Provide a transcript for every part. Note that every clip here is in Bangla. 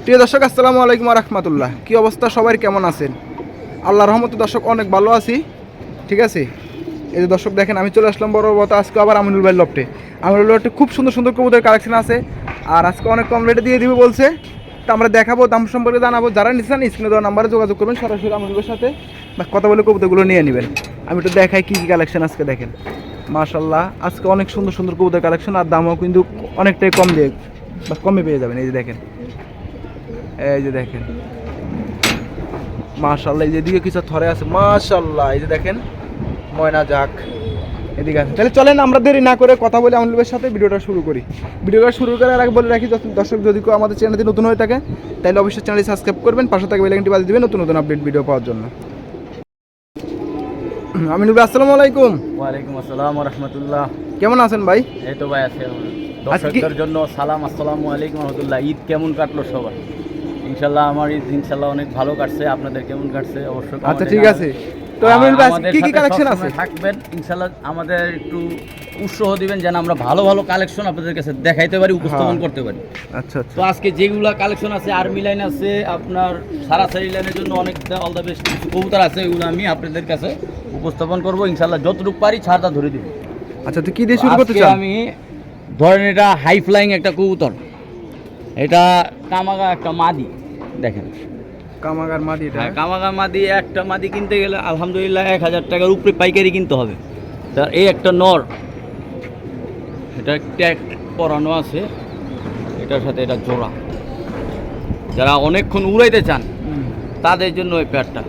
প্রিয় দর্শক, আসসালামু আলাইকুম রহমতুল্লাহ। কি অবস্থা? সবাই কেমন আছেন? আল্লাহ রহমতে দর্শক অনেক ভালো আছি। ঠিক আছে? এই যে দর্শক দেখেন, আমি চলে আসলাম বড় বড় আজকে আবার আমিনুল ভাই লফটে। আমিনুল লফটে খুব সুন্দর সুন্দর কবুতরের কালেকশন আছে। আর আজকে অনেক কম রেটে দিয়ে দিবে বলছে। তো আমরা দেখাবো, দাম সম্পর্কে জানাব। যারা নিচ্ছেন স্ক্রিনে দেওয়া নাম্বারে যোগাযোগ করবেন। সরাসরি আমিনুলের সাথে বা কথা বলে কবুতরগুলো নিয়ে নেবেন। আমি একটু দেখাই কী কী কালেকশন আজকে দেখেন। মাশাল্লাহ আজকে অনেক সুন্দর সুন্দর কবুতর কালেকশন আর দামও কিন্তু অনেকটাই কম দিয়ে বা কমে পেয়ে যাবেন। এই যে দেখেন। এই যে দেখেন। মাশাল্লাহ এই যে এদিকে কিছু থরে আছে। মাশাল্লাহ এই যে দেখেন ময়না যাক। এদিকে আছে। তাহলে চলেন আমরা দেরি না করে কথা বলে আমলুবের সাথে ভিডিওটা শুরু করি। ভিডিওটা শুরু করার আগে বলে রাখি দর্শক যদি কেউ আমাদের চ্যানেলটি নতুন হয়ে থাকে তাহলে অবশ্যই চ্যানেলটি সাবস্ক্রাইব করবেন। পাশে থাকা বেলাইনটি বাজিয়ে দিবেন নতুন নতুন আপডেট ভিডিও পাওয়ার জন্য। আমিনুল ভাই আসসালামু আলাইকুম। ওয়ালাইকুম আসসালাম রহমতুল্লাহ কেমন আছেন ভাই? এই তো ভাই আছে দর্শকদের জন্য সালাম আসসালামু আলাইকুম রহমতুল্লাহ। ঈদ কেমন কাটলো সবার? ইনশাল্লাহ আমার ঈদ ইনশাল্লাহ অনেক ভালো কাটছে আপনাদের কেমন কাটছে? অবশ্যই আচ্ছা ঠিক আছে। তো ভাই কি কি কালেকশন আছে? থাকবেন ইনশাল্লাহ আমাদের একটু উৎসাহ দিবেন যেন আমরা ভালো ভালো কালেকশন আপনাদের কাছে দেখাইতে পারি উপস্থাপন হ্যাঁ। করতে পারি। আচ্ছা আচ্ছা। তো আজকে যেগুলা কালেকশন আছে আর্মি লাইন আছে আপনার সারাসারি লাইনের জন্য অনেক অল দ্য বেস্ট কিছু কবুতর আছে এগুলো আমি আপনাদের কাছে উপস্থাপন করব। ইনশাল্লাহ যতটুকু পারি ছাড়টা ধরে দিব। আচ্ছা তো কি দিয়ে শুরু করতে চান? আমি ধরেন এটা হাই ফ্লাইং একটা কবুতর। এটা কামাগা একটা মাদি দেখেন। কামাগার মাদি হ্যাঁ কামাগা মাদি একটা মাদি কিনতে গেলে আলহামদুলিল্লাহ এক হাজার টাকার উপরে পাইকারি কিনতে হবে। তা এই একটা নর এটা ট্যাগ পরানো আছে এটার সাথে এটা জোড়া। যারা অনেকক্ষণ উড়াইতে চান তাদের জন্য এই প্যাডটা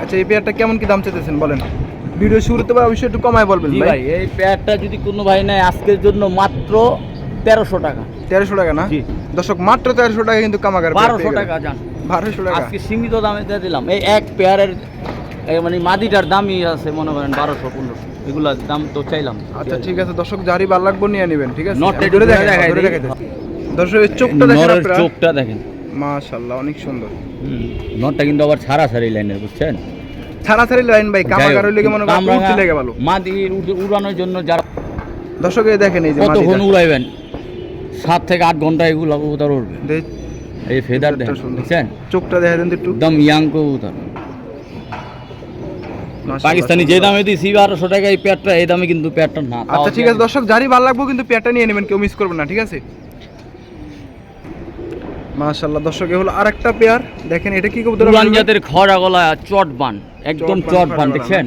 আচ্ছা এই পেয়ারটা কেমন কি দাম চাইতেছেন বলেন? ভিডিও শুরুতে বা অবশ্যই একটু কমায় বলবেন ভাই। ভাই এই প্যাডটা যদি কোনো ভাই নেয় আজকের জন্য মাত্র তেরোশো টাকা। তেরোশো টাকা না? জি। দর্শক মাত্র তেরোশো টাকা কিন্তু কামাগার বারোশো টাকা বারোশো টাকা। আজকে সীমিত দামে দিয়ে দিলাম। এই এক পেয়ারের মানে মাদিটার দামই আছে মনে করেন বারোশো পনেরোশো। এগুলার দাম তো চাইলাম। আচ্ছা ঠিক আছে দর্শক যারই ভালো লাগবে নিয়ে নেবেন ঠিক আছে। দর্শক এই চোখটা দেখেন চোখটা দেখেন। মাশাআল্লাহ অনেক সুন্দর। নটটা কিন্তু আবার ছাড়া ছাড়ি লাইনের বুঝছেন? ছাড়া ছাড়ি লাইন ভাই কামাগার হইলে মনে করেন উঠতে লেগে ভালো? মাদির উড়ানোর জন্য যারা দর্শক এই দেখেন এই যে কতক্ষণ। উড়াইবেন? সাত থেকে আট ঘণ্টা এগুলো কবুতর দেখ, এই ফেদার দেখেন চোখটা দেখা দেন একটু। একদম ইয়াং কবুতর। পাকিস্তানি যে দামে দিছি বারোশো টাকা এই প্যাডটা এই দামে কিন্তু প্যাডটা না আচ্ছা ঠিক আছে দর্শক যারই ভালো লাগবো কিন্তু পেয়ারটা নিয়ে নেবেন কেউ মিস করবেন না ঠিক আছে? মাশাআল্লাহ দর্শক এ হলো আরেকটা পেয়ার। দেখেন এটা কি কবুতর? জাতের খড়া গলা চট বান একদম চট বান, চট খড়া বান গলা দেখছেন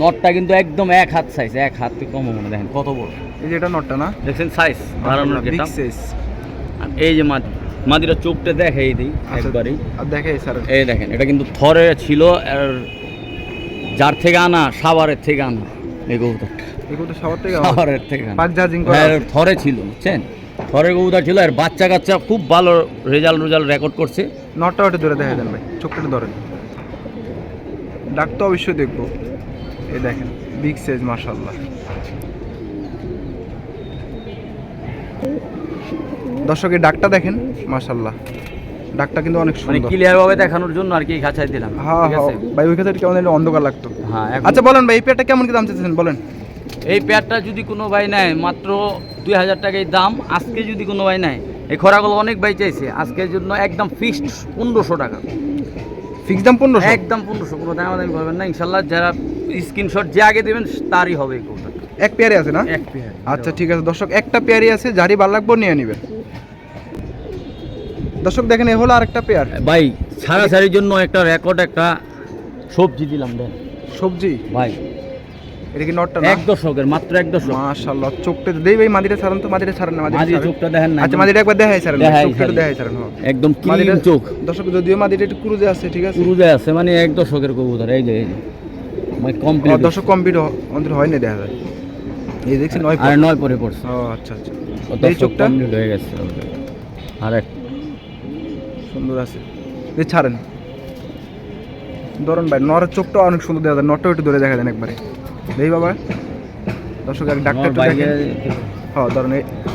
নটটা কিন্তু একদম এক হাত সাইজ এক হাত থেকে কম মনে দেখেন কত বড়। এই যে এটা নটটা না? দেখছেন সাইজ বাড়ানোর যেটা। এই যে মাদি মাদিটা চোখটা দেখাই দিই একবারই। আর দেখে স্যার এই দেখেন এটা কিন্তু থরে ছিল আর যার থেকে আনা সাভারের থেকে আনা এই কবুতরটা। এগুলো তো সবার থেকে সাভারের থেকে চার্জিং করা হ্যাঁ, থরে ছিল বুঝছেন? থরের কবুতর ছিল আর বাচ্চা কাচ্চা খুব ভালো রেজাল্ট রেজাল্ট রেকর্ড করছে। নটটা ওটা ধরে দেখা দেন ভাই চোখটা ধরেন। ডাক তো অবশ্যই দেখব। এই দেখেন বিগ সাইজ মাশাআল্লাহ। দর্শক এই ডাকটা দেখেন মাশাআল্লাহ। ডাকটা কিন্তু অনেক মানে সুন্দর। ক্লিয়ার ভাবে দেখানোর জন্য আর কি খাঁচাই দিলাম হ্যাঁ হ্যাঁ ভাই ওই ক্ষেত্রে কেমন অন্ধকার লাগতো? হ্যাঁ আচ্ছা বলেন ভাই এই পেয়ারটা কেমন কি দাম চাইতেছেন? বলেন। এই প্যাডটা যদি কোনো ভাই নেয় মাত্র দুই হাজার টাকাই দাম আজকে যদি কোনো ভাই নেয় এই খরাগুলো অনেক ভাই চাইছে আজকের জন্য একদম ফিক্সড পনেরোশো টাকা। ফিক্স দাম পনেরোশো? একদম পনেরোশো কোনো দাম দামি করবেন না ইনশাল্লাহ যারা স্ক্রিনশট যে আগে দেবেন তারই হবে এক পেয়ারে আছে না? এক পেয়ার আচ্ছা ঠিক আছে। দর্শক একটা পেয়ারই আছে যারই ভালো লাগবে নিয়ে নেবেন দর্শক দেখেন এ হলো আরেকটা পেয়ার। ভাই ছাড়াছাড়ির জন্য একটা রেকর্ড একটা সবজি দিলাম দেন। সবজি? ভাই। এটা কি নটটা না? এক দশকের মাত্র এক দশক। মাশাআল্লাহ চোখটা দেই ভাই মাদিটা ছাড়েন তো মাদিটা ছাড়েন না মাঝি চোখটা দেখেন না আচ্ছা মাদিটা একবার দেখাই ছাড়েন চোখটা দেখাই ছাড়েন হ্যাঁ। একদম ক্লিন চোখ। দর্শক যদিও মাদিটা একটু ক্রুজে আছে ঠিক আছে। পুরুজে আছে মানে এক দশকের কবুতর এই যে। মানে কমপ্লিট দর্শক কমপ্লিট আমাদের হয় না দেখা যায়। এই দেখছি নয় আর নয় পরে পড়ছে। ও আচ্ছা আচ্ছা। এই চোখটা? কমপ্লিট হয়ে গেছে আর এক সুন্দর আছে। এই ছাড়েন। ধরুন ভাই নরের চোখটা অনেক সুন্দর দেখা যায়। নটটাও একটু ধরে দেখা দেন একবারে। দেই বাবা। দর্শক এক ডাক্তার দেখেন। হ্যাঁ ধরুন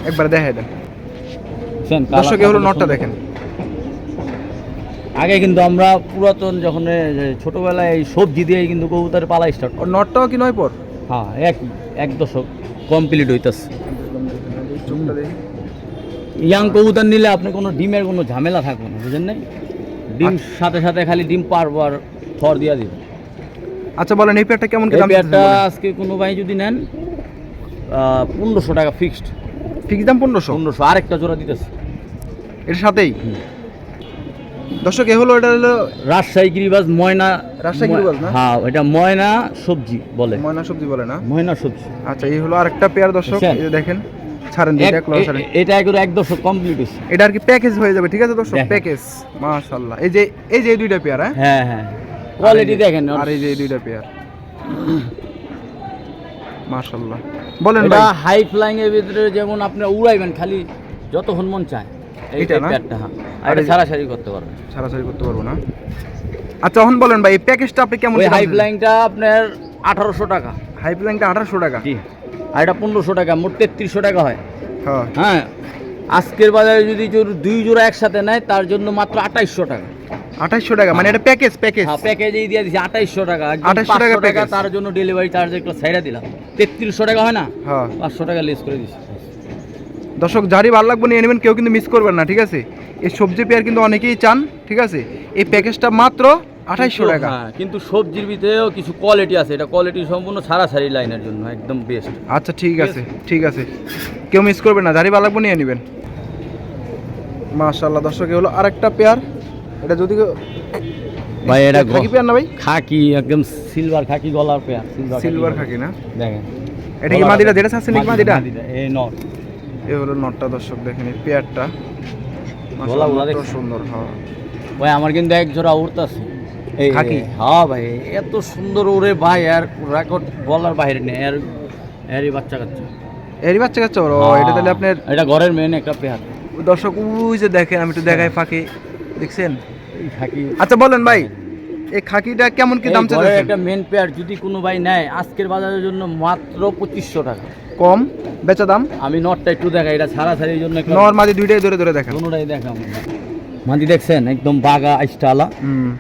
একবারে দেখাই দেন। দর্শক এ কালারটা হলো নটটা দেখেন। আগে কিন্তু আমরা পুরাতন যখন ছোটবেলায় এই সবজি দিয়ে কিন্তু কবুতরের পালা স্টার্ট নটটাও কি নয় পর? হ্যাঁ এক এক দশক কমপ্লিট হইতাছে। ইয়াং কবুতর নিলে আপনি কোনো ডিমের কোনো ঝামেলা থাকবে না বুঝেন নাই? ডিম সাথে সাথে খালি ডিম পারব আর খড় দিয়া দিবে। আচ্ছা বলেন এই পেয়ারটা কেমন দাম পেয়ারটা আজকে কোনো ভাই যদি নেন পনেরোশো টাকা ফিক্সড ফিক্স দাম পনেরোশো? পনেরোশো আরেকটা জোড়া দিতেছে। এর সাথেই। দর্শক এ হলো এটা হলো রাজশাহী গিরিবাজ ময়না রাজশাহী গিরিবাজ না? হ্যাঁ এটা ময়না সবজি বলে। ময়না সবজি বলে না? ময়না সবজি। আচ্ছা এই হলো আরেকটা পেয়ার দর্শক এই দেখেন ছাড়েন এটা একবার এক দশক কমপ্লিট হয়েছে। এটা আর কি প্যাকেজ হয়ে যাবে ঠিক আছে দর্শক? প্যাকেজ মাশাআল্লাহ। এই যে এই যে দুইটা পেয়ার হ্যাঁ? হ্যাঁ হ্যাঁ কোয়ালিটি দেখেন আর এই যে দুইটা পেয়ার। মাশাআল্লাহ। বলেন ভাই। হাই ফ্লাইং এর ভিতরে যেমন আপনি উড়াইবেন খালি যতক্ষণ মন চায়। এই এইটা না? হ্যাঁ। আর এটা এই- সারাসারি করতে পারবেন ছাড়াছাড়ি করতে পারব না। আচ্ছা এখন বলেন ভাই এই প্যাকেজটা আপনি কেমন ওই হাই ফ্লাইংটা আপনার আঠারোশো টাকা। হাই আঠারোশো টাকা? জি। আর এটা পনেরোশো টাকা মোট তেত্রিশশো টাকা হয়। হ্যাঁ হ্যাঁ। আজকের বাজারে যদি জোর- দুই জোড়া একসাথে নেয় তার জন্য মাত্র আঠাইশশো টাকা। আঠাইশশো টাকা মানে এটা প্যাকেজ প্যাকেজ হ্যাঁ প্যাকেজেই দিয়ে দিচ্ছি আঠাইশশো টাকা। একদম 2800 টাকা 500 টাকা তার জন্য ডেলিভারি চার্জ একটু ছাইড়া দিলাম। তেত্রিশশো টাকা হয় না? হ্যাঁ। পাঁচশো টাকা লেস করে দিচ্ছি দর্শক যারই ভালো লাগবে নিয়ে নেবেন কেউ কিন্তু মিস করবেন না ঠিক আছে? এই সবজি পেয়ার কিন্তু অনেকেই চান ঠিক আছে? এই প্যাকেজটা মাত্র আঠাইশশো টাকা। হ্যাঁ, কিন্তু সবজির ভিতরেও কিছু কোয়ালিটি আছে এটা কোয়ালিটি সম্পূর্ণ সারাসারি লাইনের জন্য একদম বেস্ট আচ্ছা ঠিক আছে ঠিক আছে। কেউ মিস করবেন না যারই ভালো লাগবে নিয়ে নেবেন। মাশাআল্লাহ দর্শক এ হলো আরেকটা পেয়ার। এটা যদি কেউ- ভাই এটা খাকি পেয়ার না ভাই? খাকি একদম সিলভার খাকি গলার পেয়ার সিলভার খাকি না? দেখেন। এটা কি মাদিটা যেটা আছে নাকি মাদিটা এই নট এই হলো নটটা দর্শক দেখেন এই পেয়ারটা? সুন্দর হ্যাঁ ভাই আমার কিন্তু এক জোড়া উড়তাছে এই খাকি? হ্যাঁ ভাই এত সুন্দর ওরে ভাই আর রেকর্ড বলার বাইরে নেই আর এরই বাচ্চা কাচ্চা এরই বাচ্চা কাচ্চা ওর এটা তাহলে আপনার এটা ঘরের মেন একটা পেয়ার। দর্শক ওই যে দেখেন আমি একটু দেখাই ফাঁকে। দেখছেন? খাকি। আচ্ছা বলেন ভাই এই খাকিটা কেমন কি দাম চাচ্ছেন? একটা মেন পেয়ার যদি কোনো ভাই নেয় আজকের বাজারের জন্য মাত্র পঁচিশশো টাকা। কম বেচা দাম? আমি নটটা একটু দেখাই এটা ছাড়া ছাড়ির জন্য নর মাদি দুইটাই ধরে ধরে দেখেন। কোনোটাই দেখাম মাদি দেখছেন? একদম বাগা আইস্টালা। হুম।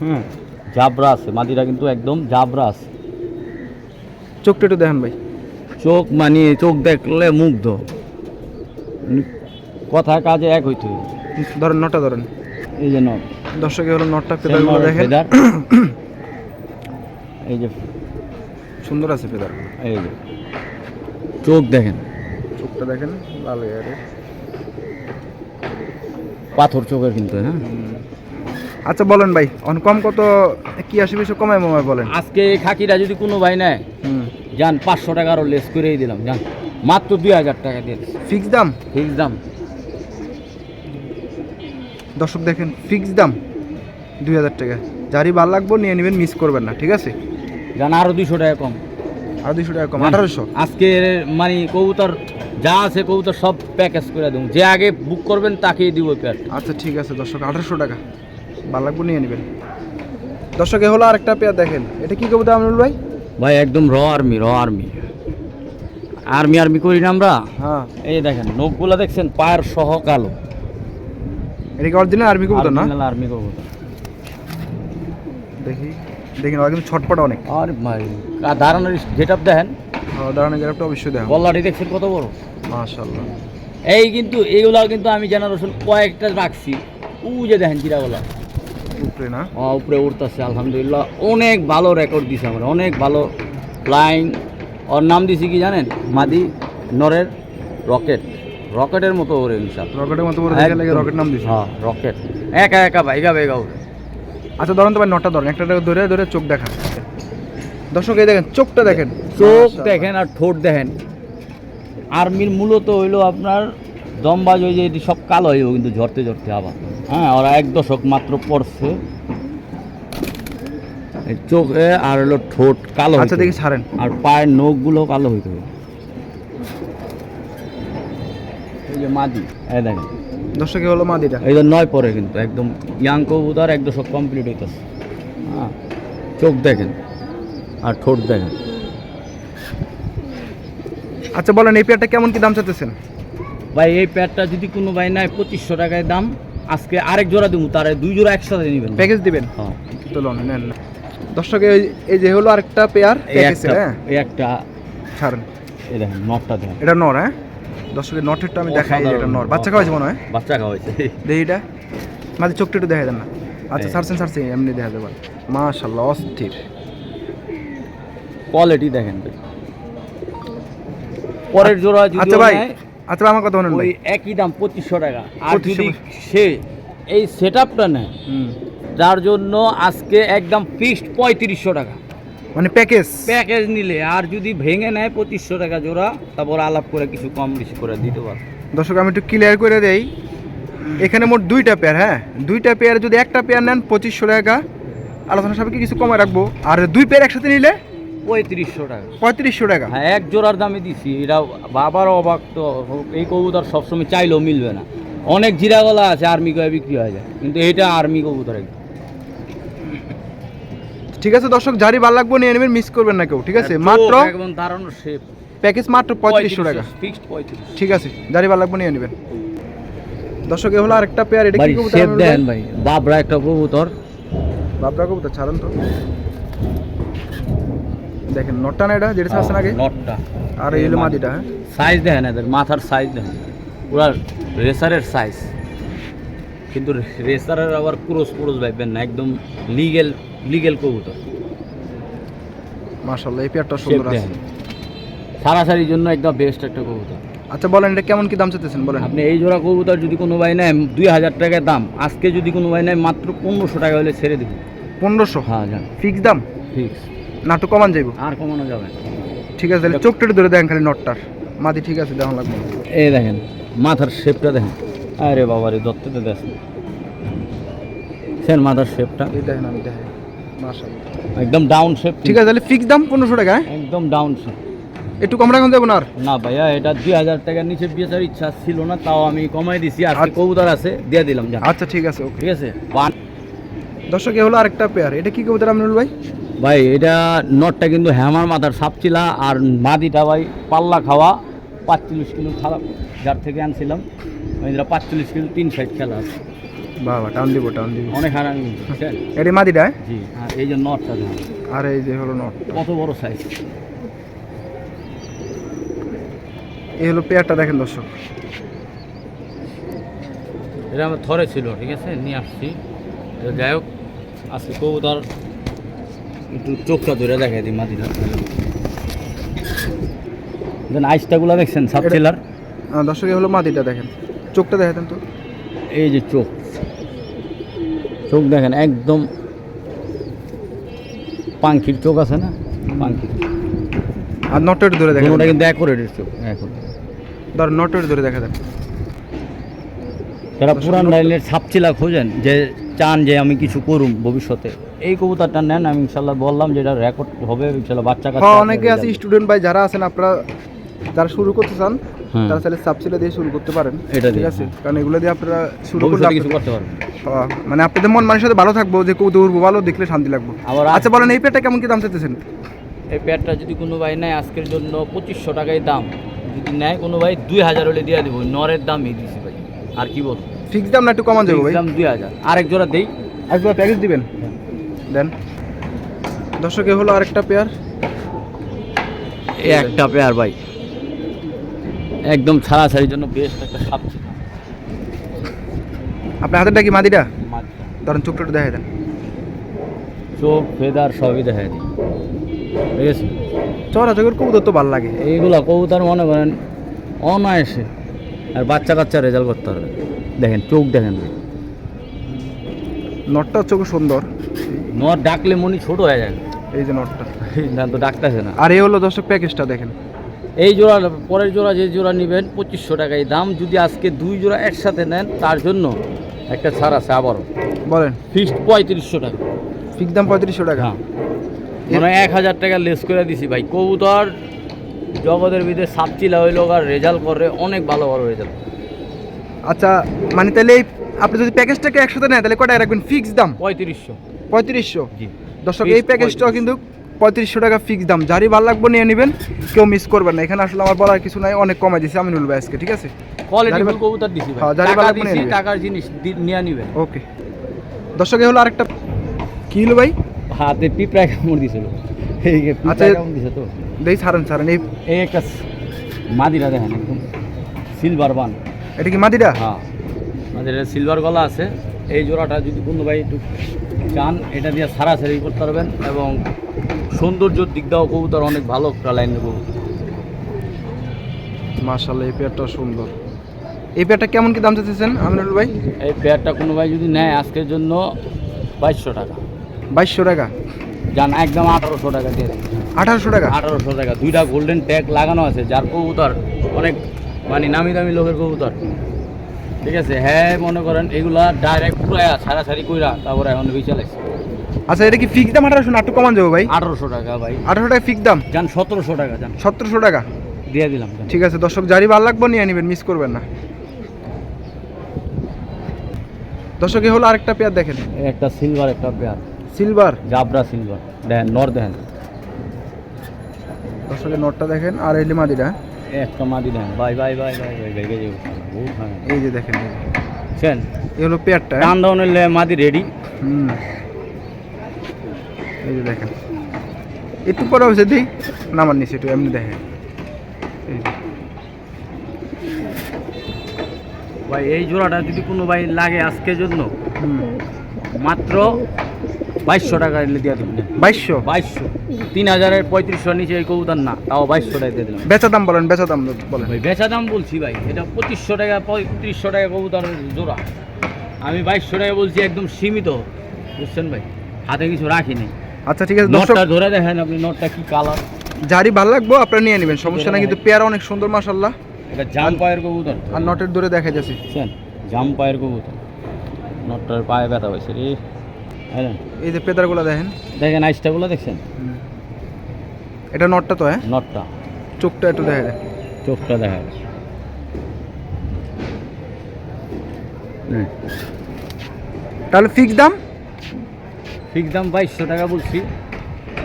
হুম। জাবরা আছে। মাদিরা কিন্তু একদম জাবরা আছে। চোখটা একটু দেখেন ভাই। চোখ মানে চোখ দেখলে মুগ্ধ। কথা কাজে এক হইতে। ধরেন নটা ধরেন। এই যে নট। দর্শকে হলো নটটা ফেদারগুলো দেখেন। এই যে সুন্দর আছে ফেদার। এই যে চোখ দেখেন। চোখটা দেখেন লাল হয়ে পাথর চোখের কিন্তু হ্যাঁ? আচ্ছা বলেন ভাই অন কম কত কি আসবে সব কমায় মমায় বলেন? আজকে এই খাকিটা যদি কোনো ভাই নেয় যান পাঁচশো টাকা আরও লেস করেই দিলাম যান। মাত্র দুই হাজার টাকা দিয়ে ফিক্স দাম? ফিক্স দাম। দর্শক দেখেন ফিক্স দাম দুই হাজার টাকা। যারই ভালো লাগবো নিয়ে নেবেন মিস করবেন না ঠিক আছে? যান আরও দুশো টাকা কম। আর টাকা কম আঠারোশো? আজকে মানে কবুতর যা আছে কবুতর সব প্যাকেজ করে দেবো। যে আগে বুক করবেন তাকেই দিব প্যাট আচ্ছা ঠিক আছে দর্শক আঠারোশো টাকা। ভালো লাগবে নিয়ে নেবেন। দর্শক এ হলো আরেকটা পেয়ার দেখেন। এটা কি কবিতা আমরুল ভাই? ভাই একদম র আর্মি র আর্মি আর্মি আর্মি করি না আমরা? হ্যাঁ। এই দেখেন নখগুলা দেখছেন পায়ের সহ কালো। এটা কি অরিজিনাল আর্মি কবুতর না? আর্মি কবুতর। দেখি। দেখি ওরা কিন্তু ছটপট অনেক। আর দাঁড়ানোর গেট আপ দেখেন হ্যাঁ, দাঁড়ানো গেলাপটা অবশ্যই দেখো গল্লাটি দেখছেন কত বড়? মাশাল্লাহ এই কিন্তু এইগুলা কিন্তু আমি জেনারেশন কয়েকটা রাখছি। উ যে দেখেন চিরাগুলা। উপরে না? ও, উপরে উঠতেছে আলহামদুলিল্লাহ। অনেক ভালো রেকর্ড দিছে আমরা অনেক ভালো ফ্লাইং ওর নাম দিছি কি জানেন? মাদি নরের রকেট। রকেটের মতো ওরে ইনশাল রকেটের মতো লাগে রকেট নাম দিছে। হ্যাঁ রকেট। একা একা ভাইগা ভাইগা উড়ে আচ্ছা ধরেন তো ভাই নটা ধরেন একটা ধরে ধরে চোখ দেখা। দর্শক এই দেখেন চোখটা দেখেন। চোখ দেখেন আর ঠোঁট দেখেন। আর্মির মূলত হইল আপনার দমবাজ ওই যে এটি সব কালো হইব কিন্তু ঝরতে ঝরতে আবার। হ্যাঁ ওরা এক দশক মাত্র পড়ছে। এই চোখে আর হলো ঠোঁট কালো আচ্ছা দেখি। ছাড়েন। আর পায়ের নখগুলো কালো হইতে হবে। এই যে মাদি এই দেখেন। দর্শক হলো মাদিটা এই নয় পরে কিন্তু একদম ইয়াং কবুতর এক দশক কমপ্লিট হইতেছে। হ্যাঁ চোখ দেখেন আর ঠোঁট দেখেন। আচ্ছা বলেন এই পেয়ারটা কেমন কি দাম চাইতেছেন? ভাই এই প্যাডটা যদি কোনো ভাই নেয় পঁচিশশো টাকায় দাম আজকে আরেক জোড়া দেবো তার দুই জোড়া একসাথে নেবেন। প্যাকেজ দিবেন? হ্যাঁ। তো লোন নেন দর্শক এই- যে হলো আরেকটা পেয়ার এই প্যাকেজ হ্যাঁ? এই একটা ছাড়েন। এই দেখেন নটটা দেখেন। এটা নর হ্যাঁ? দর্শকের নটেরটা আমি দেখাই এটা নর। বাচ্চা খাওয়াইছে মনে হয়? বাচ্চা খাওয়াইছে। দেখি এটা। মাঝে চোখটা একটু দেখা দেন না। আচ্ছা এই। সারছেন সারছেন এমনি দেখা দেবেন মাশাল্লাহ অস্থির। কোয়ালিটি দেখেন পরের জোড়া যদি আচ্ছা ভাই আচ্ছা আমার কথা বলেন ভাই। ওই একই দাম পঁচিশশো টাকা। আর যদি সে এই সেট আপটা নেয় হুম। যার জন্য আজকে একদম ফিক্সড পঁয়ত্রিশশো টাকা। মানে প্যাকেজ প্যাকেজ নিলে আর যদি ভেঙে নেয় পঁচিশশো টাকা জোড়া তারপর আলাপ করে কিছু কম বেশি করে দিতে পারব। দর্শক আমি একটু ক্লিয়ার করে দেই। এখানে মোট দুইটা পেয়ার হ্যাঁ? দুইটা পেয়ার যদি একটা পেয়ার নেন পঁচিশশো টাকা। আলোচনা সাপেক্ষে কিছু কমে রাখব। আর দুই পেয়ার একসাথে নিলে? পঁয়ত্রিশশো টাকা। পঁয়ত্রিশশো টাকা। হ্যাঁ এক জোড়ার দামে দিছি। এটা বাবার অবাক তো এই কবুতর সবসময় চাইলেও মিলবে না। অনেক জিরাগলা আছে আর্মি কয়ে বিক্রি হয়ে যায়। কিন্তু এটা আর্মি কবুতর একদম। ঠিক আছে দর্শক যারই ভালো লাগবো নিয়ে নেবেন মিস করবেন না কেউ ঠিক আছে? মাত্র একদম দাঁড়ানো শেপ প্যাকেজ মাত্র পঁয়ত্রিশশো টাকা। ফিক্সড পঁয়ত্রিশ ঠিক আছে যারই ভালো লাগবো নিয়ে নেবেন। দর্শক এ হলো আরেকটা পেয়ার এটা কি কবুতর শেপ দেন ভাই? বাবরা একটা কবুতর। বাবরা কবুতর ছাড়েন তো। দেখেন নটটা না এটা যেটা ছাড়ছেন আগে? নটটা। আর এই হলো মাদিটা হ্যাঁ? সাইজ দেখেন এদের মাথার সাইজ দেখেন পুরা রেসারের সাইজ কিন্তু রেসারের আবার ক্রোস ক্রোস ভাববেন না একদম লিগেল লিগেল কবুতর। মাশাল্লাহ এই পেয়ারটা সুন্দর আছে। সারাসারির জন্য একদম বেস্ট একটা কবুতর। আচ্ছা বলেন এটা কেমন কি দাম চাইতেছেন বলেন। আপনি এই জোড়া কবুতর যদি কোনো ভাই নেয় দুই হাজার টাকা দাম। আজকে যদি কোনো ভাই নেয় মাত্র পনেরোশো টাকা হলে ছেড়ে দেবো। পনেরোশো? হ্যাঁ জান ফিক্স দাম? ফিক্স নাটু কমান যাইব? আর কমানো যাবে ঠিক আছে তাহলে চোখটা ধরে দেখেন খালি নটটার মাদি ঠিক আছে দেখুন লাগবে এই দেখেন মাথার শেপটা দেখেন। আরে বাবা রে দত্ততে দেখেন। সেন মাথার শেপটা এই দেখেন আমি দেখেন একদম ডাউন শেপ ঠিক আছে তাহলে ফিক্স দাম পনেরোশো টাকা হ্যাঁ? একদম ডাউন শেপ একটু কম রাখুন যাব না না ভাইয়া এটা দুই হাজার টাকার নিচে বেচার ইচ্ছা ছিল না তাও আমি কমাই দিছি আজকে আচ্ছা। কবুতর আছে দিয়ে দিলাম আচ্ছা ঠিক আছে ঠিক আছে? দর্শক এ হলো আরেকটা পেয়ার এটা কি কবুতর আমিনুল ভাই? ভাই এটা নটটা কিন্তু হ্যামার মাথার সাপচিলা আর মাদিটা ভাই পাল্লা খাওয়া পাঁচচল্লিশ কিলো খারাপ যার থেকে আনছিলাম। ওইটা পাঁচচল্লিশ কিলো তিন সাইড খেলা আছে। বাবা টান দিব টান দিব। অনেক বুঝছেন এটি মাদিটা? জি আর এই যে নটটা আর এই যে হলো নট। কত বড় সাইজ এই হলো পেয়ারটা দেখেন দর্শক। এটা আমার থরে ছিল ঠিক আছে? নিয়ে আসছি। যাই হোক আজকে কবুতর একটু চোখটা ধরে দেখাই দিই মাদিটা দেন আইসটাগুলো দেখছেন সাবচিলার আহ, দর্শক হলো মাদিটা দেখেন। চোখটা দেখাতেন তো। এই যে চোখ। চোখ দেখেন একদম পাঙ্খির চোখ আছে না? পাঙ্খির আর একটু ধরে দেখেন। ওটা কিন্তু অ্যাকোরেটের চোখ ধর একটু ধরে দেখা দেন যারা পুরান লাইনের ছাপচিলা খোঁজেন যে চান যে আমি কিছু করুম ভবিষ্যতে এই কবুতরটা নেন আমি ইনশাল্লাহ বললাম যে এটা রেকর্ড হবে ইনশাল্লাহ বাচ্চা কাচ্চা হ্যাঁ অনেকে আছে স্টুডেন্ট ভাই যারা আছেন আপনারা যারা শুরু করতে চান। তারা তাহলে সাবসিডি দিয়ে শুরু করতে পারেন। ঠিক আছে। কারণ এগুলো দিয়ে আপনারা শুরু করলে কিছু করতে পারবে হ্যাঁ, মানে আপনাদের মন মানুষের সাথে ভালো থাকব যে কৌতুক ভালো দেখলে শান্তি লাগবে। আবার আচ্ছা বলেন এই পেটটা কেমন কি দাম চাইতেছেন? এই প্যাডটা যদি কোনো ভাই নেয় আজকের জন্য পঁচিশশো টাকায় দাম। যদি নেয় কোনো ভাই দুই হাজার হলে দিয়ে দেবো। নরের দামই দিছি ভাই। আর কি বলব? ফিক্স দাম না একটু কমান যাব ভাই? দাম দুই হাজার। আরেক জোড়া দেই। একবার প্যাকেজ দিবেন? দেন। দর্শকে হলো আরেকটা পেয়ার। এই একটা পেয়ার ভাই। একদম ছাড়া ছাড়াছাড়ির জন্য বেস্ট একটা সাপ ছিল। আপনার হাতেরটা কি মাদিটা। ধরেন চোখটা একটু দেখাই দেন। চোখ ফেদার সবই দেখা দিই। ঠিক আছে চড়া চোখের কবুতর তো ভালো লাগে। এইগুলা কবুতর মনে করেন অনায়াসে আর বাচ্চা কাচ্চা রেজাল্ট করতে পারবে। দেখেন চোখ দেখেন। নটটা চোখ সুন্দর। নর ডাকলে মনি ছোট হয়ে যায়। এই যে নটটা। না তো ডাকতেছে না। আর এই হলো দর্শক প্যাকেজটা দেখেন। এই জোড়া পরের জোড়া যে জোড়া নেবেন পঁচিশশো টাকায় দাম। যদি আজকে দুই জোড়া একসাথে নেন তার জন্য একটা ছাড় আছে আবারও। বলেন। ফিক্সড পঁয়ত্রিশশো টাকা। ফিক্স দাম পঁয়ত্রিশশো টাকা? হ্যাঁ। মানে এক হাজার টাকা লেস করে দিছি ভাই। কবুতর জগতের ভিতরে সাপচিলা হইল আর রেজাল্ট করে অনেক ভালো ভালো রেজাল্ট। আচ্ছা মানে তাহলে এই আপনি যদি প্যাকেজটাকে একসাথে নেন তাহলে কটায় রাখবেন? ফিক্স দাম? পঁয়ত্রিশশো। পঁয়ত্রিশশো? জি। দর্শক এই প্যাকেজটাও কিন্তু পঁয়ত্রিশশো টাকা ফিক্স দাম। যারই ভালো লাগবে নিয়ে নেবেন কেউ মিস করবেন না। এখানে আসলে আমার বলার কিছু নাই অনেক কমাই দিচ্ছে আমিনুল ভাই আজকে ঠিক আছে? কোয়ালিটি যারি কবুতর দিছি ভাই। হ্যাঁ, ভালো লাগবে নিয়ে টাকার জিনিস নিয়ে নিবেন। ওকে দর্শক হলো আরেকটা কি হলো ভাই? হাতে পিঁপড়া কামড় দিছিল। আচ্ছা। দিছে তো। দেই ছাড়েন ছাড়েন। এই এই একটা মাদিরা দেখেন একদম। সিলভার বান এটা কি মাদিরা? হ্যাঁ। আমাদের এটা সিলভার গলা আছে। এই জোড়াটা যদি কোনো ভাই একটু চান এটা দিয়ে সারাসারি করতে পারবেন এবং সৌন্দর্যর দিক দিয়েও কবুতর অনেক ভালো একটা লাইনের কবুতর। মাশাল্লাহ এই পেয়ারটা সুন্দর। এই পেয়ারটা কেমন কি দাম চাইতেছেন আমিনুল ভাই? এই পেয়ারটা কোনো ভাই যদি নেয় আজকের জন্য বাইশশো টাকা। বাইশশো টাকা? যান একদম আঠারোশো টাকা দিয়ে দেন। আঠারোশো টাকা? আঠারোশো টাকা দুইটা গোল্ডেন ট্যাগ লাগানো আছে যার কবুতর অনেক মানে নামি দামি লোকের কবুতর। ঠিক আছে? হ্যাঁ মনে করেন এগুলা ডাইরেক্ট পুরায়া সারাসারি কইরা তারপরে এখন বেঁচে লাগছে আচ্ছা এটা কি ফিক্স দাম আঠারোশো না একটু কমান যাব ভাই? আঠারোশো টাকা ভাই। আঠারোশো টাকা ফিক্স দাম? যান সতেরোশো টাকা যান। সতেরোশো টাকা? দিয়ে দিলাম ঠিক আছে দর্শক জারি ভালো লাগবে নিয়ে নেবেন মিস করবেন না। দর্শক এ হলো আরেকটা পেয়ার দেখেন। একটা সিলভার একটা পেয়ার। সিলভার জাবরা সিলভার দেখেন নর দেখেন দর্শকের নোটটা দেখেন আর এলি এই একটা মাদি দেখেন বাই bye bye bye bye bye এই যে দেখেন এই হলো পেয়ারটা। টান ডাউনের মাদি রেডি হুম। এই যে দেখেন। একটু পরে হয়েছে দিই। নামার নিচে একটু এমনি দেখেন। এই যে। ভাই এই জোড়াটা যদি কোনো ভাই লাগে আজকের জন্য মাত্র বাইশশো টাকা এলে দিয়ে দেবেন। বাইশশো? বাইশশো। তিন হাজারের পঁয়ত্রিশশো নিচে এই কবুতর না তাও বাইশশো টাকা দিয়ে দিলাম। বেচা দাম বলেন বেচা দাম বলেন। ভাই বেচা দাম বলছি ভাই এটা পঁচিশশো টাকা পঁয়ত্রিশশো টাকা কবুতর জোড়া। আমি বাইশশো টাকা বলছি একদম সীমিত বুঝছেন ভাই? হাতে কিছু রাখি নেই। আচ্ছা ঠিক আছে দর্শক নটটা ধরে দেখেন আপনি নটটা কি কালার জারি ভালো লাগবো আপনারা নিয়ে নেবেন সমস্যা না কিন্তু পেয়ারা অনেক সুন্দর মাসাল্লাহ এটা জাম পায়ের কবুতর। আর নটের দূরে দেখা যাচ্ছে বুঝছেন জাম পায়ের কবুতর। নটটার পায়ে ব্যথা হয়েছে রে। হ্যাঁ এই যে পেদারগুলো দেখেন। দেখেন আইসটাগুলো দেখছেন? এটা নটটা তো হ্যাঁ? নটটা। চোখটা একটু দেখা যায়। চোখটা দেখা যায়। তাহলে ফিক্স দাম? ফিক্স দাম বাইশশো টাকা বলছি।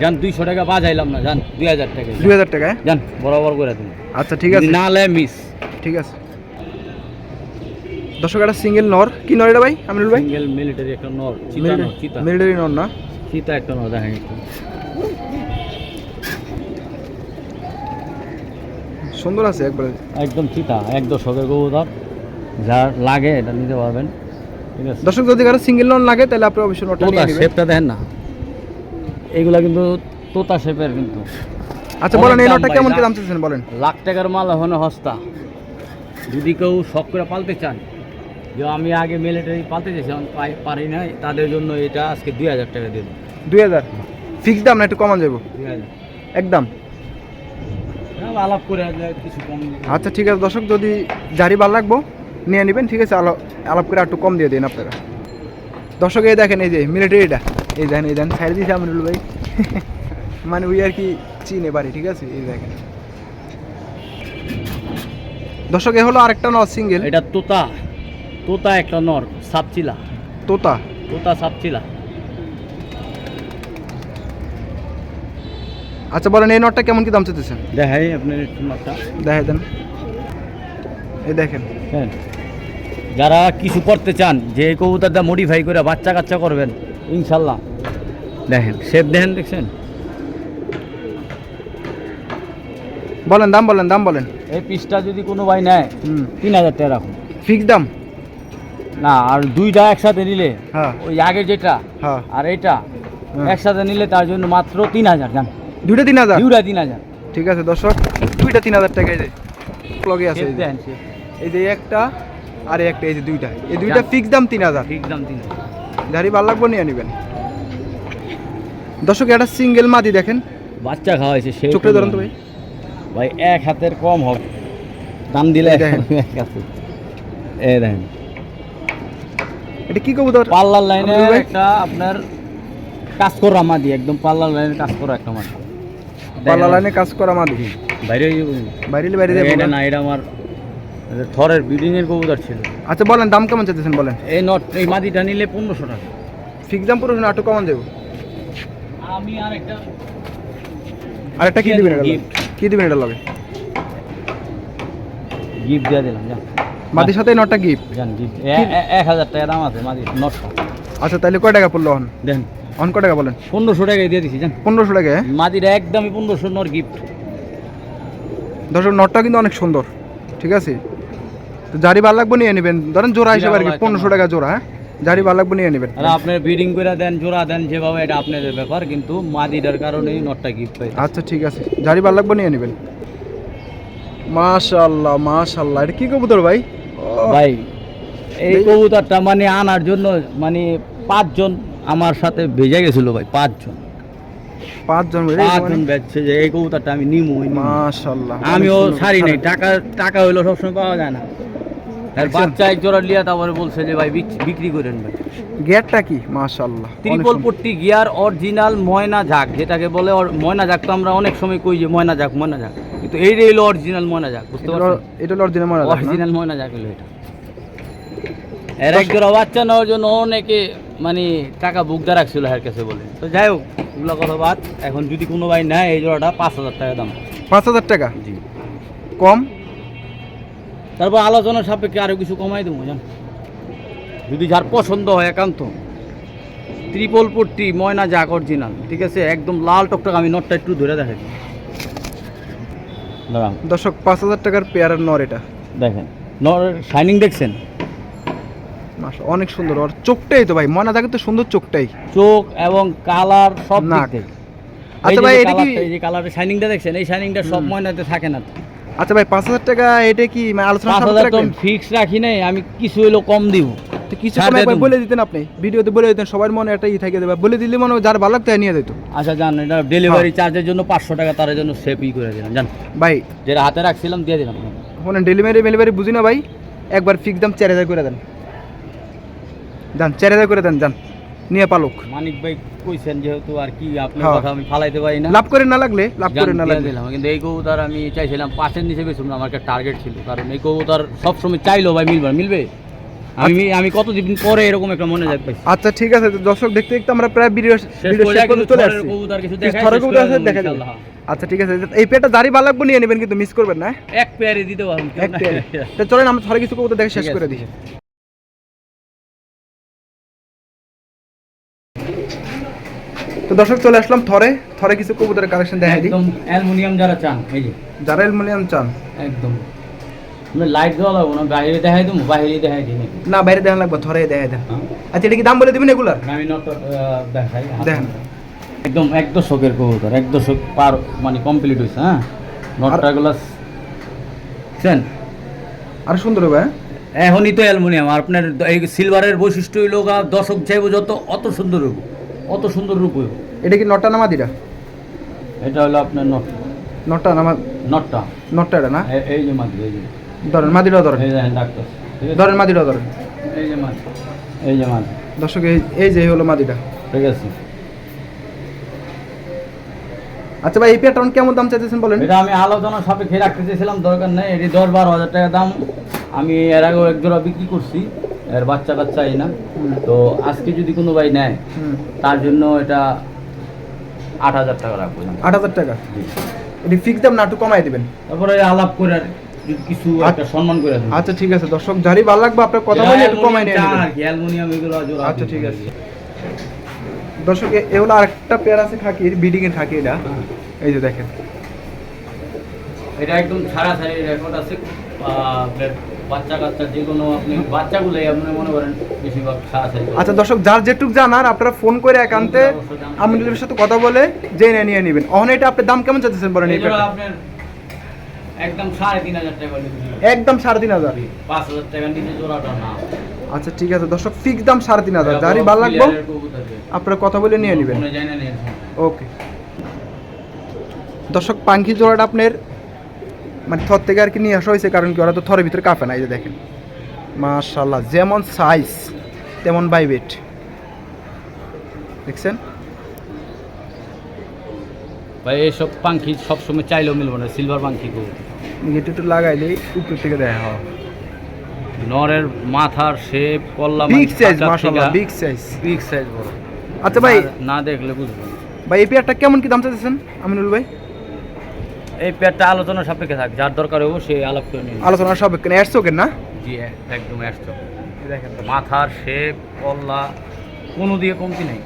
যান দুইশো টাকা বাজাইলাম না যান দুই হাজার টাকা। দুই হাজার টাকা হ্যাঁ? যান বরাবর করে দিন আচ্ছা ঠিক আছে। না লে মিস ঠিক আছে। দর্শক একটা সিঙ্গেল নর। কি নর এটা ভাই আমিনুল ভাই? সিঙ্গেল মিলিটারি একটা নর চিতা নর চিতা। মিলিটারি নর না? চিতা একটা নর দেখেন একটু। সুন্দর আছে একবারে। একদম চিতা এক দশকের কবুতর যার লাগে এটা নিতে পারবেন। দর্শক যদি কারও সিঙ্গেল লোন লাগে তাহলে আপনি অবশ্যই নটটা নিয়ে নেবেন। শেপটা দেখেন না। এইগুলা কিন্তু তোতা শেপের কিন্তু। আচ্ছা বলেন এই নটটা কেমন কি দাম চাইছেন বলেন। লাখ টাকার মাল এখন হস্তা যদি কেউ শখ করে পালতে চান যে আমি আগে মিলিটারি পালতে চাইছিলাম পাই- পারি নাই তাদের জন্য এটা আজকে দুই হাজার টাকা দিয়ে দুই হাজার? ফিক্স দাম না একটু কমান যাব? একদম। হ্যাঁ, আলাপ করে কিছু কম। আচ্ছা ঠিক আছে দর্শক যদি জারি ভালো লাগবো নিয়ে নেবেন ঠিক আছে? আলাপ আলাপ করে একটু কম দিয়ে দিন আপনারা। দর্শক এই দেখেন এই যে মিলিটারিটা এই দেখেন এই দেখেন সাইড দিয়েছে আমিরুল ভাই। মানে ওই আর কি চিনে বাড়ি ঠিক আছে? এই দেখেন। দর্শক এ হলো আরেকটা নর সিঙ্গেল এটা তোতা। তোতা একটা নর সাপচিলা। তোতা। তোতা সাপচিলা। আচ্ছা বলেন এই নটটা কেমন কি দাম চাইতেছেন? দেখাই আপনার একটু নটটা দেখে দেন। এই দেখেন। হ্যাঁ। যারা কিছু করতে চান যে কবুতরটা মডিফাই করে বাচ্চা কাচ্চা করবেন ইনশাল্লাহ। দেখেন। শেপ দেখেন দেখছেন? বলেন দাম বলেন দাম বলেন। এই পিসটা যদি কোনো ভাই নেয় তিন হাজার টাকা রাখুন। ফিক্স দাম? না আর দুইটা একসাথে নিলে হ্যাঁ। ওই আগে যেটা হ্যাঁ। আর এটা একসাথে নিলে তার জন্য মাত্র তিন হাজার জান। দুইটা তিন হাজার? দুইটা তিন হাজার। ঠিক আছে দর্শক দুইটা তিন হাজার টাকা এই আছে এই যে। একটা আর এই একটা এই যে দুইটা। এই দুইটা ফিক্স দাম তিন হাজার। ঠিক দাম তিন হাজার। গাড়ি ভালো লাগবে নিয়ে নেবেন। দর্শক একটা সিঙ্গেল মাদি দেখেন। বাচ্চা খাওয়াইছে সেই চোখটা ধরুন তো ভাই। ভাই এক হাতের কম হবে। দাম দিলে এই দেখেন। এই এটা কি কবুতর? পাল্লার লাইনে একটা আপনার কাজ করা মাদি একদম পাল্লার লাইনে কাজ করা একটা মাদি। পাল্লার লাইনে কাজ করা মাদি। বাইরে বাইরে বাইরে না এটা আমার থরের ব্রিডিং এর কবুতর ছিল। আচ্ছা বলেন দাম কেমন চাইতেছেন বলেন? এই নট এই মাদিটা নিলে পনেরোশো টাকা। ফিক্স দাম পুরো নাটক কেমন দেবো? আমি আর একটা আর একটা কি দিবেন. কি দিবেন এটা লাগে? গিফট দিয়ে দিলাম জান মাদির সাথে নটটা গিফট জান গিফট এক হাজার টাকা দাম আছে মাদি নটটা আচ্ছা তাহলে কয় টাকা পড়ল অন দেন। অন কয় টাকা বলেন? পনেরোশো টাকায় দিয়ে দিছি জান। পনেরোশো টাকা হ্যাঁ? মাদিটা একদমই পনেরোশো নর গিফট দর্শক নটটা কিন্তু অনেক সুন্দর ঠিক আছে? তো জারি ভালো লাগবে নিয়ে নেবেন। ধরেন জোড়া হিসেবে আর কি পনেরোশো টাকা জোড়া হ্যাঁ? জারি ভালো লাগবে নিয়ে নেবেন। আর আপনি ব্রিডিং করে দেন জোড়া দেন যেভাবে এটা আপনাদের ব্যাপার কিন্তু মাদিটার কারণেই নটটা গিফট পাই আচ্ছা ঠিক আছে। জারি ভালো লাগবে নিয়ে নেবেন। মাশাল্লাহ মাশাল্লাহ এটা কি কবুতর ভাই? ভাই এই কবুতরটা মানে আনার জন্য মানে পাঁচজন আমার সাথে ভেজে গেছিল ভাই পাঁচজন। পাঁচজন মিলে পাঁচজন বেচছে যে এই কবুতরটা আমি নিমু আমিও ছাড়ি নাই টাকা টাকা হইল সবসময় পাওয়া যায় না। আর বাচ্চা এক জোড়া লিয়া তারপরে বলছে যে ভাই বিক্রি করেন ভাই। গেটটা কি? মাশাল্লাহ অনেক ত্রিপল পট্টি গিয়ার অরিজিনাল ময়না ঝাক যেটাকে বলে ময়না ঝাক তো আমরা অনেক সময় কই যে ময়না ঝাক ময়না ঝাক। কিন্তু এই হলো অরিজিনাল ময়না ঝাক বুঝতে হলো- এটা হলো অরিজিনাল মনে অরিজিনাল ময়না ঝাক হলো এটা। এর এক জোড়া বাচ্চা নেওয়ার জন্য অনেকে মানে টাকা বুকদা রাখছিল এর কাছে বলে। তো যাই হোক এগুলো কথা বাদ এখন যদি কোনো ভাই নেয় এই জোড়াটা পাঁচ হাজার টাকা দাম। পাঁচ হাজার টাকা? জি। কম? তারপর আলোচনার সাপেক্ষে আরও কিছু কমাই দেবো জান। যদি যার পছন্দ হয় একান্ত। ত্রিপল পট্টি ময়না যাক অরিজিনাল ঠিক আছে? একদম লাল টকটক আমি নটটা একটু ধরে দেখাই দাঁড়ান। দর্শক পাঁচ হাজার টাকার পেয়ারের নর এটা। দেখেন নর শাইনিং দেখছেন? অনেক সুন্দর। আর চোখটাই তো ভাই ময়না থাকে তো সুন্দর চোখটাই। চোখ এবং কালার সব নাক। থেকে। আচ্ছা এই যে ভাই, এটা কি- এই যে কালারের শাইনিংটা দেখছেন? এই শাইনিংটা সব। ময়নাতে থাকে না আচ্ছা ভাই পাঁচ হাজার টাকা এটা কি মানে আলোচনা পাঁচ হাজার তো ফিক্স রাখি নাই আমি কিছু হইল কম দিব। তো কিছু কম একবার বলে দিতেন আপনি ভিডিওতে বলে দিতেন সবার মনে একটা ই থাকে দেবে বলে দিলে মনে হয় যার ভালো লাগতো নিয়ে যেত আচ্ছা জান এটা ডেলিভারি চার্জের জন্য পাঁচশো টাকা তার জন্য সেভই করে দিলাম জান ভাই। যেটা হাতে রাখছিলাম দিয়ে দিলাম। ওখানে ডেলিভারি ডেলিভারি বুঝি না ভাই একবার ফিক্স দাম চার হাজার করে দেন। যান চার হাজার করে দেন যান। নিয়ে পালক মানিক ভাই কইছেন যেহেতু আর কি আপনার হ্যাঁ। কথা আমি ফালাইতে পারি না। লাভ করে না লাগলে লাভ করে না লাগলে। দিলাম কিন্তু এই কবুতর আমি চাইছিলাম পাঁচের নিচে আমার একটা টার্গেট ছিল কারণ এই কবুতর সবসময় চাইলো ভাই মিলবে মিলবে? আমি আমি কতদিন পরে এরকম একটা মনে পাইছি। আচ্ছা ঠিক আছে দর্শক দেখতে দেখতে আমরা প্রায় ভিডিও ভিডিও শেষ পর্যন্ত চলে আসছি। কবুতর কিছু দেখাই, কবুতর আছে, দেখা যাবে। আচ্ছা ঠিক আছে এই পেটা দাড়ি ভালো লাগবে নিয়ে নেবেন কিন্তু মিস করবেন না। এক পেয়ারে দিতে পারব। এক পেয়ারে তো চলেন আমরা থরে কিছু কবুতর দেখে শেষ করে। দিই। তো দর্শক চলে আসলাম থরে। থরে কিছু কবুতরের কালেকশন দেখাই দিই। একদম অ্যালুমিনিয়াম যারা চান এই যে। যারা এলমোনিয়াম চান। একদম। লাইট দেওয়া লাগবো না বাইরে দেখাই দেবো বাইরে দেখাই দিই না বাইরে দেখা লাগবে থরে দেখাই দেন। হ্যাঁ? আচ্ছা এটা কি দাম বলে দিবেন এগুলার? আমি নট দেখাই দেখান। একদম এক দশকের কবুতর এক দশক পার মানে কমপ্লিট হয়েছে হ্যাঁ? নটটা গুলো বুঝছেন আর সুন্দর হবে হ্যাঁ? এখনই তো অ্যালুমিনিয়াম আর আপনার এই সিলভারের বৈশিষ্ট্য হইল দশক চাইব যত অত সুন্দর হইব। অত সুন্দর রূপ হইব। এটা কি নটা নামা দিটা এটা হলো আপনার নট নটা নামা নটটা। নটটা এটা না? এই যে মাদি এই যে। ধরেন মাদিটাও ধরেন। এই দেখেন ডাক্তার। ধরেন মাদিটাও ধরেন। এই যে মাদি এই যে মাদি। দর্শক এই এই যে হলো মাদিটা। ঠিক আছে। আচ্ছা ভাই এই পেয়ারটা কেমন দাম চাইতেছেন বলেন? এটা আমি আলোচনা সাপেক্ষে রাখতে চেয়েছিলাম দরকার নেই। এটি দশ বারো হাজার টাকা দাম। আমি এর আগেও এক জোড়া বিক্রি করছি। এর বাচ্চা এই না? তো আজকে যদি কোনো ভাই নেয় তার জন্য এটা আট হাজার টাকা রাখব আট হাজার টাকা? এটি ফিক্স দাম না একটু কমাই দিবেন? তারপরে আলাপ করে আর কিছু একটা সম্মান করে আচ্ছা ঠিক আছে। দর্শক যারই ভালো লাগবে আপনার কথা বলে একটু কমাই নিয়ে অ্যালুমিনিয়াম এগুলো আচ্ছা, ঠিক আছে। দর্শক এ- এ হলো আরেকটা পেয়ার আছে খাকির বিডিং এর খাকি এটা। হ্যাঁ। এই যে দেখেন। এটা একদম ছাড়া ছাড়ি রেকর্ড আছে বাচ্চা কাচ্চা যে কোনো আপনি বাচ্চাগুলোই আপনি মনে করেন বেশিরভাগ আচ্ছা দর্শক যার যেটুক জানার আপনারা ফোন করে একান্তে আমিনুলের সাথে কথা বলে জেনে নিয়ে নেবেন। অহন এটা আপনার দাম কেমন চাইতেছেন বলেন? আপনার একদম সাড়ে তিন হাজার টাকা। একদম সাড়ে তিন হাজার? পাঁচ হাজার টাকার নিচে জোড়াটা না। আচ্ছা ঠিক আছে দর্শক ফিক্স দাম সাড়ে তিন হাজার। যারই ভালো লাগবে। আপনারা কথা বলে নিয়ে নেবেন। ওকে। দর্শক পাঙ্খি জোড়াটা আপনার মানে থর থেকে আর কি নিয়ে আসা হয়েছে কারণ কি ওরা তো থরের ভিতরে কাঁপে না এই যে দেখেন। মাশাল্লাহ যেমন সাইজ তেমন বাইবেট দেখছেন? ভাই এইসব পাখি সবসময় চাইলেও মিলবো না সিলভার পাখি কবুতর গেটে একটু লাগাইলে উপর থেকে দেখা হয়। নরের মাথার শেপ কল্লা বিগ সাইজ মাশাল্লাহ বিগ সাইজ বিগ সাইজ বড়। আচ্ছা ভাই। না- না দেখলে বুঝবেন। ভাই এই পেয়ারটা কেমন কি দাম চাইছেন আমিনুল ভাই? এই পেটটা আলোচনা সাপেক্ষে থাক যার দরকার হবে সে আলাপ করে নিন আলোচনা সাপেক্ষে না অ্যাডস না? জি একদম অ্যাডস দেখেন মাথার শেপ কল্লা কোনো দিয়ে কমতি নেই।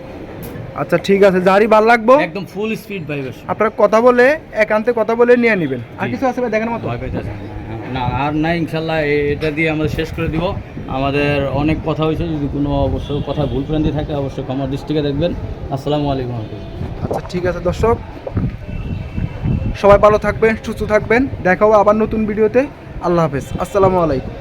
আচ্ছা ঠিক আছে যারই ভালো লাগবো। একদম ফুল স্পিড বাইবে আপনারা কথা বলে একান্তে কথা বলে নিয়ে নেবেন। আর কিছু আছে দেখেন মতো? না আর না ইনশাল্লাহ এটা দিয়ে আমাদের শেষ করে দিব। আমাদের অনেক কথা হয়েছে যদি কোনো অবশ্য কথা ভুল ফ্রেন্ডি থাকে অবশ্যই আমার দৃষ্টিকে দেখবেন। আসসালামু আলাইকুম আচ্ছা ঠিক আছে দর্শক। সবাই ভালো থাকবেন সুস্থ থাকবেন। দেখাও আবার নতুন ভিডিওতে। আল্লাহ হাফেজ। আসসালামু আলাইকুম।